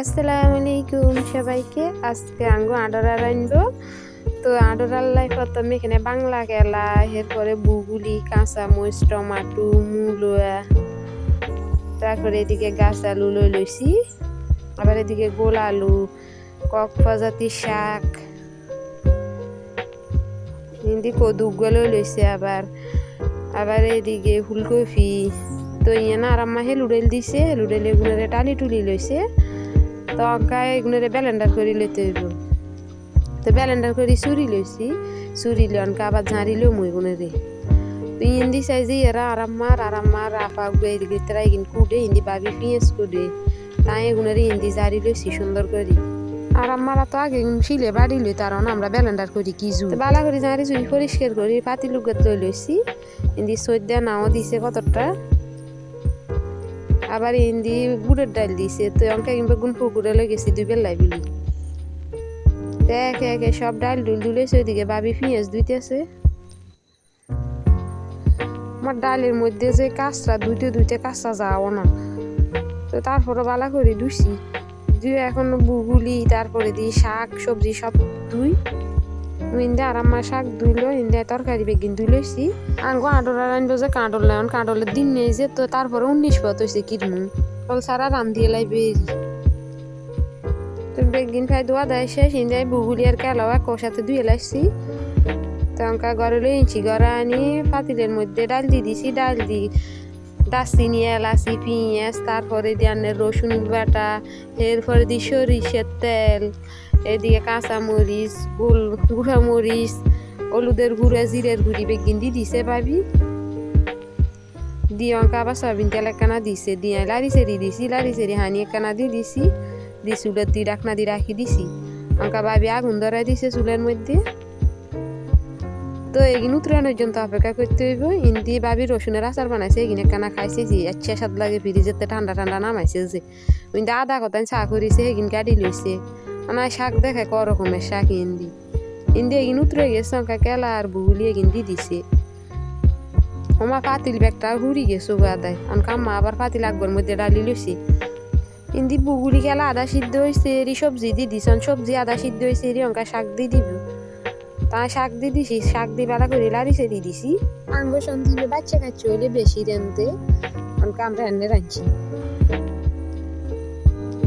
আসসালামু আলাইকুম সবাইকে। আজকে আঙ্গু আডরা রানবো তো আডরাল্লাই প্রথমে এখানে বাংলা কেলা, এরপরে বুগুলি কাঁচামরিচ, টমাটো, মূলা। তারপরে এদিকে গাছ আলু লই লইছি। আবার এদিকে গোল আলু, কক প্রজাতির শাক। হিন্দি কদুগুলো লইছে আবার। আবার এদিকে ফুলকপি। তো ইয়ে না আরাম্মা হেলুডেল দিছে। হেলুডেল এগুলোরে টালি টুলি লইছে। তো অঙ্কায় এগুলোরে ব্যালেন্ডার করে লইতে চুরি লইছি চুরি লই অনকা আবার ঝাড়ি লই মুই গুনেরে তো হিন্দি সাইজে এরা আরাম্মার আরাম্মার আপা গুলো এদিকে তারা এগিন কুডে হিন্দি বাবি পিঁয়াজ কুডে তাই এগুলোরে হিন্দি ঝাড়ি লইছি সুন্দর করে। আর আমারা তো আগে শিলে বাড়ি লই তার আমরা ব্যালেন্ডার করি কি জু বালা করে ঝাড়ি চুরি পরিষ্কার করি পাতি লুগাত লই লইছি। সদ্যা নাও দিছে কতটা? আবার হিন্দি গুড়ের ডাল দিছে, তো অঙ্কা কিংবা গুণ পুকুরে লই গেছি দুই বেলাই বিলি। একে একে সব ডাল ডুল ডুলেছে, ওইদিকে বাবি পেঁয়াজ দুইতেছে আমার ডালের মধ্যে যে কাঁচরা, দুইতে দুইতে কাঁচরা যাও না। তো তারপরে বালা করে দুছি দুই এখন বুগুলি, তারপরে দিই শাক, সবজি, সব দুই ইন্দে আর আমার শাক ধুইলো, ইন্দে তরকারি বেগিন ধুইলছি আঙ্গো আডল আনব যে কাঁডল লাইন কাঁডলের দিন নেই যে, তো তারপরে উনিশ পথ হয়েছে কিরমু। কল সারা রান্ধিয়ে লাই বেরি তো বেগিন খাই দোয়া দেয় শেষ ইন্দে বুগুলি আর কেলাও এক সাথে ধুয়ে লাইছি। তো অঙ্কা ঘরে লই ইঞ্চি ঘরে আনি পাতিলের মধ্যে ডাল দিয়ে দিছি, ডাল দি দারচিনি এলাচি, পেঁয়াজ, তারপরে দিয়ে রসুন বাটা, এরপরে দিই সরিষের তেল, এদিকে কাঁচা মরিচ গোল গুঁড়া মরিচ, হলুদের গুঁড়া, জিরের গুঁড়ি বেগিন দি দিছে ভাবি। দিয়ে অঙ্কা আবার সয়াবিন তেল একখানা দিছে দিয়ে লারি সেরি দিছি লারি সেরি হানি একখানা দিয়ে দিছি দিয়ে চুলের দিয়ে ডাকনা দিয়ে রাখি দিছি। অঙ্কা ভাবি আগুন ধরাই দিছে চুলের মধ্যে। তো এগিন উতরানোর পর্যন্ত অপেক্ষা করতে হইব। ইন্দি ভাবি রসুনের আচার বানাইছে, এগিন একখানা খাইছে যে আচ্ছা স্বাদ লাগে, ফ্রিজেতে ঠান্ডা ঠান্ডা নামাইছে যে। ইন্দি আধা কথা চা করিছে, এগিন গাড়ি লইছে। মানে শাক দেখে ক রকমের শাক ইন্দি। ইন্দি এগিন উতরে গেছে, অঙ্কা কেলা আর বুগুলি এগিন দি দিছে। আমার পাতিল ব্যাগটা হুড়ি গেছে গাদায় অনকা আম্মা আবার পাতিল আকবর মধ্যে ডালি লইছে। ইন্দি বুগুলি খেলা আদা সিদ্ধ হয়েছে এরি সবজি দি দিছ সবজি আদা সিদ্ধ হয়েছে এরি অঙ্কা শাক দি দিব। তা শাক দি দিছি শাক দি বেলা করে লারিছে দি দিছি। আঙ্গ সন্ধিলে বাচ্চা কাচ্চা হইলে বেশি রেনতে অনকা আমরা এনে রাখছি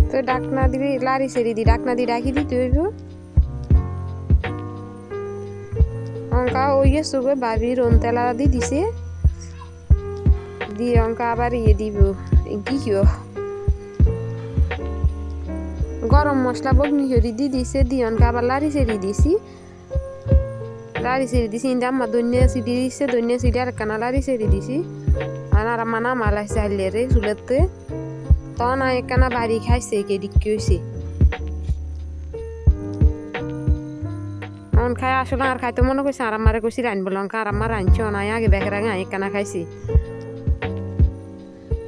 তো ডাকনা দিবি লারি সেরি দি ডাকনা দি ডাকি দিতে হইব। অঙ্কা ওই গেছো গো বাবি রন্তেলা দি দিছে। দিয়ে অঙ্কা আবার ইয়ে দিব কি কিও। গরম মশলা বগনি হরি দি দিছে দিয়ে অঙ্কা আবার লারি সেরি দিছি। লারি সেরি দিছি ইন্দা আম্মা দন্যা সিডি দিছে দন্যা সিডি আর কানা লারি সেরি দিছি আর আর মানা মালাইছে হাইলে চুলেতে তখন একখানা বাড়ি খাইছে কে ডিক্কি হয়েছে অন খাই আসলে আর খাইতে মনে করছে আর আমারে কইছি রান বললাম আর আমার রাঁধছি অনাই আগে বেকের আগে একখানা খাইছি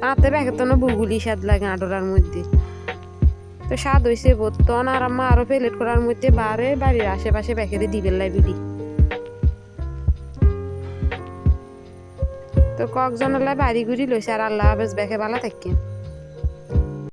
তাতে বেকের তো বুগুলি স্বাদ লাগে আডোরার মধ্যে তো স্বাদ হয়েছে বোতন আর আম্মা আরও প্লেট করার মধ্যে বারে বাড়ির আশেপাশে বেকেরে দিবেন লাই তো ওলাই লাই বাড়ি ঘুরি লইছে আর আল্লাহ হাফেজ বেখে ভালো থাকি